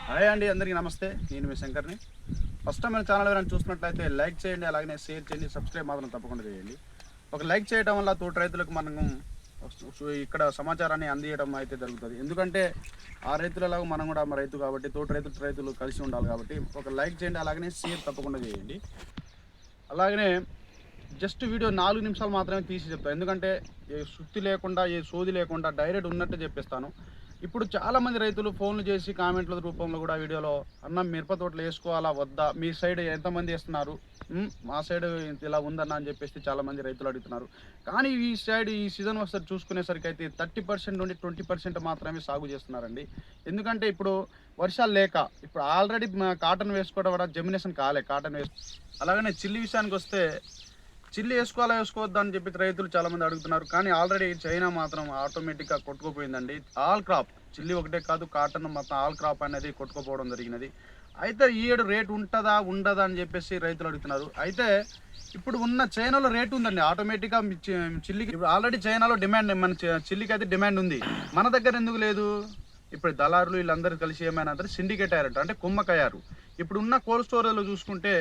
Hi అండి అందరికీ నమస్తే. నేను మీ శంకర్ని. ఫస్ట్ టైం మన ఛానల్ ఎవరైనా చూసినట్లయితే లైక్ చేయండి అలాగే షేర్ చేయండి సబ్స్క్రైబ్ మాత్రం తప్పకుండా చేయండి. ఒక లైక్ చేయడం వల్ల తోటి రైతులకు మనం ఇక్కడ సమాచారాన్ని అందియడం అయితే జరుగుతుంది ఎందుకంటే ఆ రైతులలో మనం కూడా రైతు కాబట్టి తోటి రైతులు రైతులు కలిసి ఉండాలి కాబట్టి ఒక లైక్ చేయండి అలాగనే షేర్ తప్పకుండా చేయండి అలాగనే జస్ట్ వీడియో నాలుగు నిమిషాలు మాత్రమే తీసి చెప్తాను ఎందుకంటే ఏ సుత్తి లేకుండా ఏ సోది లేకుండా డైరెక్ట్ ఉన్నట్టు చెప్పిస్తాను ఇప్పుడు చాలా మంది రైతులు ఫోన్లు చేసి కామెంట్ల రూపంలో కూడా వీడియోలో అన్న మిరప తోటలు వేసుకోవాలా వద్దా? మీ సైడ్ ఎంతమంది వేస్తున్నారు? మా సైడ్ ఇలా ఉందన్న అని చెప్పేసి చాలా మంది రైతులు అడుగుతున్నారు. కానీ ఈ సైడ్ ఈ సీజన్ వస్తే చూసుకునేసరికి అయితే థర్టీ పర్సెంట్ నుండి ట్వంటీ పర్సెంట్ మాత్రమే సాగు చేస్తున్నారండి. ఎందుకంటే ఇప్పుడు వర్షాలు లేక ఇప్పుడు ఆల్రెడీ కాటన్ వేసుకోవడం కూడా జమినేషన్ కాలే కాటన్ వేసు అలాగనే చిల్లి విషయానికి వస్తే చిల్లి వేసుకోవాలా వేసుకోవద్దా అని చెప్పి రైతులు చాలా మంది అడుగుతున్నారు. కానీ ఆల్రెడీ చైనా మాత్రం ఆటోమేటిక్గా కొట్టుకుపోయిందండి. ఆల్ క్రాప్ చిల్లి ఒకటే కాదు కాటన్ మొత్తం ఆల్ క్రాప్ అనేది కొట్టుకుపోవడం జరిగినది. అయితే ఈ ఏడు రేట్ ఉంటుందా ఉండదా అని చెప్పేసి రైతులు అడుగుతున్నారు. అయితే ఇప్పుడు ఉన్న చైనాలో రేట్ ఉందండి. ఆటోమేటిక్గా చిల్లికి ఆల్రెడీ చైనాలో డిమాండ్ మన చిల్లికి అయితే డిమాండ్ ఉంది. మన దగ్గర ఎందుకు లేదు? ఇప్పుడు దళారులు వీళ్ళందరూ కలిసి ఏమైనా అంటే సిండికేట్ అయ్యారట. అంటే కుమ్మకయ్యారు ఇప్పుడు ఉన్న కోల్డ్ స్టోరేజ్లో చూసుకుంటే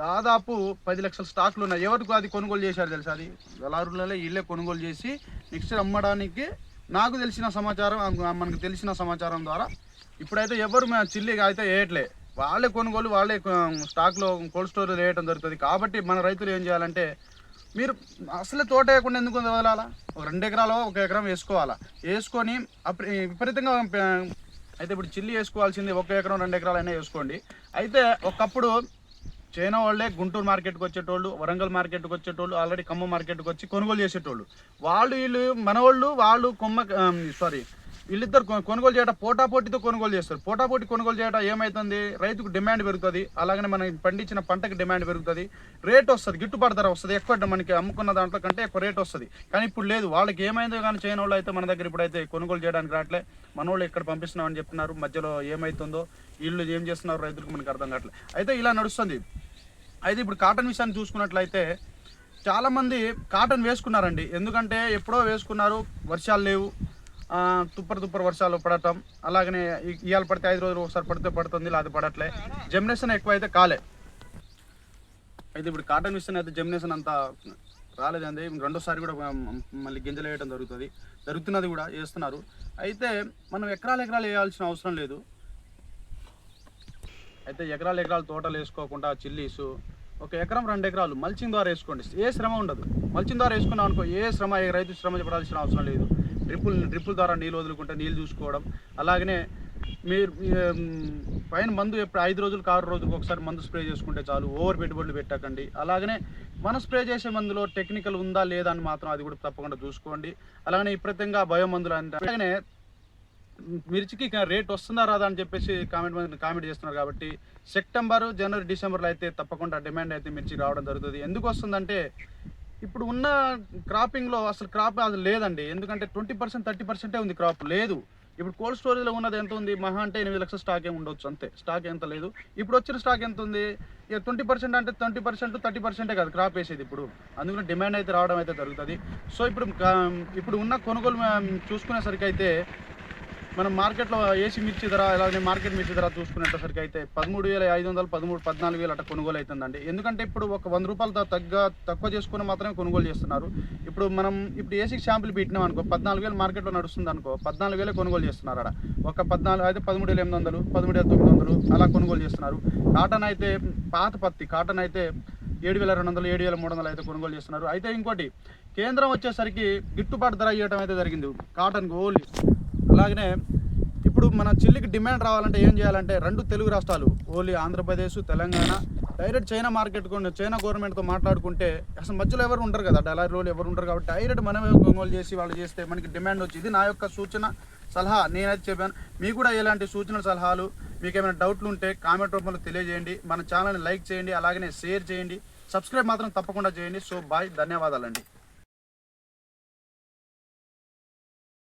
దాదాపు పది లక్షల స్టాక్లు ఉన్నాయి. ఎవరికి అది కొనుగోలు చేశారు తెలుసా అది? దళారులలో వీళ్ళే కొనుగోలు చేసి నెక్స్ట్ అమ్మడానికి నాకు తెలిసిన సమాచారం మనకు తెలిసిన సమాచారం ద్వారా ఇప్పుడైతే ఎవరు మా చిల్లి అయితే వేయట్లే. వాళ్ళే కొనుగోలు వాళ్ళే స్టాక్లో కోల్డ్ స్టోరేజ్ వేయటం జరుగుతుంది. కాబట్టి మన రైతులు ఏం చేయాలంటే మీరు అసలే తోట వేయకుండా ఎందుకు వదలాలా? ఒక రెండు ఎకరాలు ఒక ఎకరం వేసుకోవాలా? వేసుకొని అప్పుడు విపరీతంగా అయితే ఇప్పుడు చిల్లి వేసుకోవాల్సింది ఒక ఎకరం రెండు ఎకరాలైనా వేసుకోండి. అయితే ఒకప్పుడు చైనా వాళ్ళే గుంటూరు మార్కెట్కి వచ్చేటోళ్ళు వరంగల్ మార్కెట్కి వచ్చేటోళ్ళు ఆల్రెడీ ఖమ్మం మార్కెట్కి వచ్చి కొనుగోలు చేసేటోళ్ళు. వాళ్ళు వీళ్ళు మనవాళ్ళు వాళ్ళు కొమ్మ సారీ వీళ్ళిద్దరు కొనుగోలు చేయడం పోటాపోటీతో కొనుగోలు చేస్తారు. పోటాపోటీ కొనుగోలు చేయడం ఏమవుతుంది రైతుకు డిమాండ్ పెరుగుతుంది. అలాగనే మనం పండించిన పంటకి డిమాండ్ పెరుగుతుంది. రేట్ వస్తుంది గిట్టుబాటు ధర వస్తుంది. ఎక్కువ మనకి అమ్ముకున్న దాంట్లో కంటే ఎక్కువ రేట్ వస్తుంది. కానీ ఇప్పుడు లేదు వాళ్ళకి ఏమైందో కానీ చేయని వాళ్ళు అయితే మన దగ్గర ఇప్పుడైతే కొనుగోలు చేయడానికి రావట్లే. మన వాళ్ళు ఇక్కడ పంపిస్తున్నామని చెప్తున్నారు. మధ్యలో ఏమవుతుందో వీళ్ళు ఏం చేస్తున్నారు రైతులకు మనకి అర్థం కావట్లేదు అయితే ఇలా నడుస్తుంది. అయితే ఇప్పుడు కాటన్ విషయాన్ని చూసుకున్నట్లయితే చాలామంది కాటన్ వేసుకున్నారండి. ఎందుకంటే ఎప్పుడో వేసుకున్నారు వర్షాలు లేవు. తుప్పర తుప్పర వర్షాలు పడటం అలాగనే ఇవాళ పడితే ఐదు రోజులు ఒకసారి పడితే పడుతుంది లేదా పడట్లే. జమినేషన్ ఎక్కువ అయితే కాలే. అయితే ఇప్పుడు కాటన్ విషయం అయితే జమినేషన్ అంత రాలేదండి రెండోసారి కూడా మళ్ళీ గింజలు వేయడం జరుగుతుంది. జరుగుతున్నది కూడా వేస్తున్నారు. అయితే మనం ఎకరాలు ఎకరాలు వేయాల్సిన అవసరం లేదు. అయితే ఎకరాలు ఎకరాలు తోటలు వేసుకోకుండా చిల్లీస్ ఒక ఎకరం రెండు ఎకరాలు మల్చింగ్ ద్వారా వేసుకోండి. ఏ శ్రమ ఉండదు. మల్చింగ్ ద్వారా వేసుకున్నాం అనుకో ఏ శ్రమ ఏ రైతు శ్రమ పడాల్సిన అవసరం లేదు. డ్రిప్పులు డ్రిప్పుల ద్వారా నీళ్ళు వదులుకుంటే నీళ్ళు చూసుకోవడం. అలాగనే మీరు పైన మందు ఎప్పుడు ఐదు రోజులకు ఆరు రోజులకు ఒకసారి మందు స్ప్రే చేసుకుంటే చాలు. ఓవర్ పెట్టుబడులు పెట్టకండి. అలాగనే మనం స్ప్రే చేసే మందులో టెక్నికల్ ఉందా లేదా అని మాత్రం అది కూడా తప్పకుండా చూసుకోండి. అలాగనే విపరీతంగా భయం మందులు అంటే అలాగనే మిర్చికి రేట్ వస్తుందా రాదా అని చెప్పేసి కామెంట్ కామెంట్ చేస్తున్నారు కాబట్టి సెప్టెంబర్ జనవరి డిసెంబర్లో అయితే తప్పకుండా డిమాండ్ అయితే మిర్చి రావడం జరుగుతుంది. ఎందుకు వస్తుందంటే ఇప్పుడు ఉన్న క్రాపింగ్లో అసలు క్రాప్ అది లేదండి. ఎందుకంటే ట్వంటీ పర్సెంట్ థర్టీ పర్సెంటే ఉంది క్రాప్ లేదు. ఇప్పుడు కోల్డ్ స్టోరేజ్లో ఉన్నది ఎంత ఉంది? మహా అంటే ఎనిమిది లక్షల స్టాక్ ఏమి ఉండొచ్చు అంతే. స్టాక్ ఎంత లేదు. ఇప్పుడు వచ్చిన స్టాక్ ఎంత ఉంది? ఇక ట్వంటీ పర్సెంట్ అంటే ట్వంటీ పర్సెంట్ థర్టీ పర్సెంటే కాదు క్రాప్ వేసేది ఇప్పుడు. అందుకని డిమాండ్ అయితే రావడం అయితే జరుగుతుంది. సో ఇప్పుడు ఇప్పుడు ఉన్న కొనుగోలు చూసుకునేసరికి అయితే మనం మార్కెట్లో ఏసీ మిర్చి ధర అలాగే మార్కెట్ మిర్చి ధర చూసుకునేటసరికి అయితే పదమూడు వేల ఐదు వందలు పదమూడు పద్నాలుగు వేలు అట్లా కొనుగోలు అవుతుందండి ఎందుకంటే ఇప్పుడు ఒక వంద రూపాయలు తగ్గ తక్కువ చేసుకుని మాత్రమే కొనుగోలు చేస్తున్నారు. ఇప్పుడు మనం ఇప్పుడు ఏసీ షాంపుల్ పెట్టినాం అనుకో పద్నాలుగు వేలు మార్కెట్లో నడుస్తుంది అనుకో పద్నాలుగు వేలే కొనుగోలు చేస్తున్నారు అక్కడ ఒక పద్నాలుగు అయితే పదమూడు వేల ఎనిమిది వందలు పదమూడు వేల తొమ్మిది వందలు అలా కొనుగోలు చేస్తున్నారు. కాటన్ అయితే పాత పత్తి కాటన్ అయితే ఏడు వేల రెండు వందలు ఏడు వేల మూడు వందలు అయితే కొనుగోలు చేస్తున్నారు. అయితే ఇంకోటి కేంద్రం వచ్చేసరికి గిట్టుబాటు ధర ఇవ్వడం అయితే జరిగింది. కాటన్కి ఓన్లీ అలాగనే ఇప్పుడు మన చిల్లికి డిమాండ్ రావాలంటే ఏం చేయాలంటే రెండు తెలుగు రాష్ట్రాలు only Andhra Pradesh Telangana direct China market China గవర్నమెంట్తో మాట్లాడుకుంటే అసలు మధ్యలో ఎవరు ఉండరు కదా డలారీ రోజులు ఎవరు ఉండరు కాబట్టి డైరెక్ట్ మనమే కొనుగోలు చేసి వాళ్ళు చేస్తే మనకి డిమాండ్ వచ్చి ఇది నా యొక్క సూచన సలహా నేనైతే చెప్పాను. మీకు కూడా ఎలాంటి సూచన సలహాలు మీకు ఏమైనా డౌట్లు ఉంటే కామెంట్ రూపంలో తెలియజేయండి. మన ఛానల్ని లైక్ చేయండి అలాగనే షేర్ చేయండి. సబ్స్క్రైబ్ మాత్రం తప్పకుండా చేయండి. సో బాయ్ ధన్యవాదాలండి.